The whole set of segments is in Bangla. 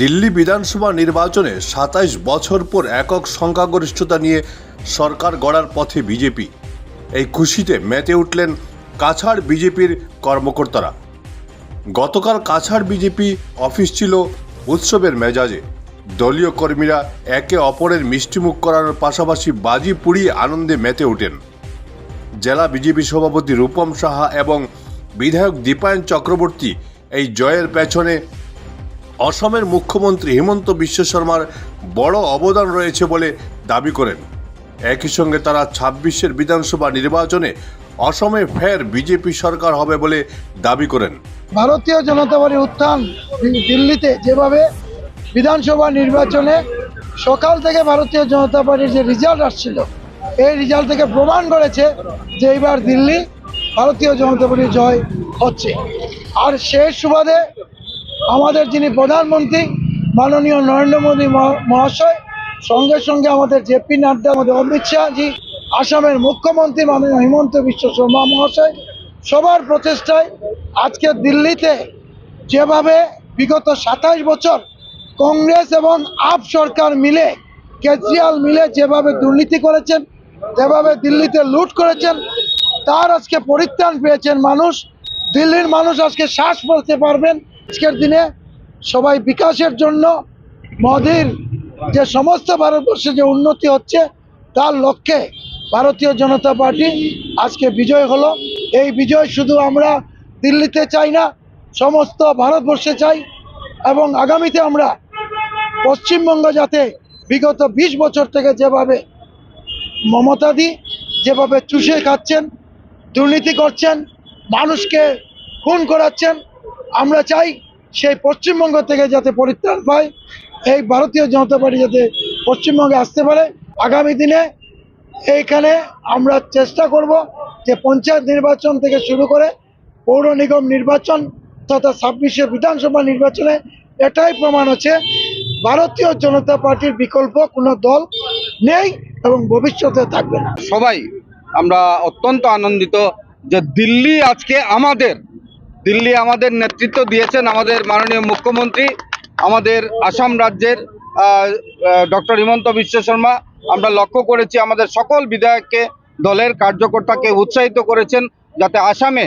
দিল্লি বিধানসভা নির্বাচনে সাতাইশ বছর পর একক সংখ্যাগরিষ্ঠতা নিয়ে সরকার গড়ার পথে বিজেপি। এই খুশিতে মেতে উঠলেন কাছাড় বিজেপির কর্মকর্তারা। গতকাল কাছাড় বিজেপি অফিস ছিল উৎসবের মেজাজে। দলীয় কর্মীরা একে অপরের মিষ্টিমুখ করানোর পাশাপাশি বাজি পুড়িয়ে আনন্দে মেতে ওঠেন। জেলা বিজেপি সভাপতি রূপম সাহা এবং বিধায়ক দীপায়ন চক্রবর্তী এই জয়ের পেছনে অসমের মুখ্যমন্ত্রী হিমন্ত বিশ্ব শর্মার বড় অবদান রয়েছে বলে দাবি করেন। একই সঙ্গে তারা ছাব্বিশের বিধানসভা নির্বাচনে অসমে ফের বিজেপি সরকার হবে বলে দাবি করেন। ভারতীয় জনতা পার্টির উত্থান দিল্লিতে যেভাবে বিধানসভা নির্বাচনে সকাল থেকে ভারতীয় জনতা পার্টির যে রেজাল্ট আসছিল, এই রেজাল্ট থেকে প্রমাণ করেছে যে এইবার দিল্লি ভারতীয় জনতা পার্টির জয় হচ্ছে। আর সেই সুবাদে আমাদের যিনি প্রধানমন্ত্রী মাননীয় নরেন্দ্র মোদী মহা- মহাশয়, সঙ্গে সঙ্গে আমাদের জেপি নাড্ডা, আমাদের অমিত শাহজি, আসামের মুখ্যমন্ত্রী মাননীয় হিমন্ত বিশ্ব শর্মা মহাশয়, সবার প্রচেষ্টায় আজকে দিল্লিতে যেভাবে বিগত সাতাশ বছর কংগ্রেস এবং আপ সরকার মিলে, কেজরিওয়াল মিলে যেভাবে দুর্নীতি করেছেন, যেভাবে দিল্লিতে লুট করেছেন, তার আজকে পরিত্রাণ পেয়েছেন মানুষ, দিল্লির মানুষ আজকে শ্বাস ফেলতে পারবেন। আজকের দিনে সবাই বিকাশের জন্য মোদির যে সমস্ত ভারতবর্ষে যে উন্নতি হচ্ছে, তার লক্ষ্যে ভারতীয় জনতা পার্টি আজকে বিজয় হলো। এই বিজয় শুধু আমরা দিল্লিতে চাই না, সমস্ত ভারতবর্ষে চাই এবং আগামীতে আমরা পশ্চিমবঙ্গ যাতে বিগত বিশ বছর থেকে যেভাবে মমতাদি যেভাবে চুষে খাচ্ছেন, দুর্নীতি করছেন, মানুষকে খুন করাচ্ছেন আমরা চাই সেই পশ্চিমবঙ্গ থেকে যাতে পরিত্রাণ পায়, এই ভারতীয় জনতা পার্টি যাতে পশ্চিমবঙ্গে আসতে পারে। আগামী দিনে এইখানে আমরা চেষ্টা করব যে পঞ্চায়েত নির্বাচন থেকে শুরু করে পৌর নিগম নির্বাচন তথা ছাব্বিশে বিধানসভা নির্বাচনে এটাই প্রমাণ হচ্ছে, ভারতীয় জনতা পার্টির বিকল্প কোনো দল নেই এবং ভবিষ্যতে থাকবে না। সবাই আমরা অত্যন্ত আনন্দিত যে দিল্লি আজকে আমাদের দিল্লি আমাদের নেতৃত্ব দিয়েছেন আমাদের মাননীয় মুখ্যমন্ত্রী, আমাদের আসাম রাজ্যের ডক্টর হিমন্ত বিশ্ব শর্মা। আমরা লক্ষ্য করেছি আমাদের সকল বিধায়ককে, দলের কার্যকর্তাকে উৎসাহিত করেছেন যাতে আসামে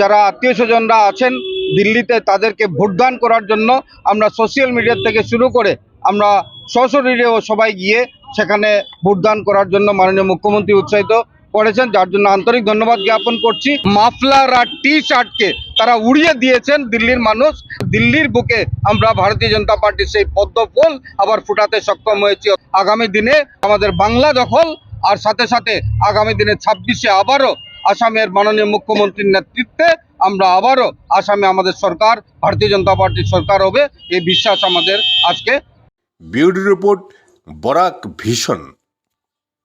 যারা আত্মীয় স্বজনরা আছেন, দিল্লিতে তাদেরকে ভোটদান করার জন্য আমরা সোশ্যাল মিডিয়া থেকে শুরু করে আমরা সশরীরেও সবাই গিয়ে সেখানে ভোটদান করার জন্য মাননীয় মুখ্যমন্ত্রী উৎসাহিত করেছেন, যার জন্য আন্তরিক ধন্যবাদ জ্ঞাপন করছি। মাফলার আর টি শার্টকে তারা উড়িয়ে দিয়েছেন দিল্লির মানুষ। দিল্লির বুকে আমরা ভারতীয় জনতা পার্টির সেই পদ্ম ফুল আবার ফুটাতে সক্ষম হয়েছি। আগামী দিনে আমাদের বাংলা দখল আর সাথে সাথে আগামী দিনে ছাব্বিশে আবারও আসামের মাননীয় মুখ্যমন্ত্রীর নেতৃত্বে আমরা আবারও আসামে আমাদের সরকার, ভারতীয় জনতা পার্টির সরকার হবে, এই বিশ্বাস আমাদের আজকে। বিউটি রিপোর্ট বরাক ভীষণ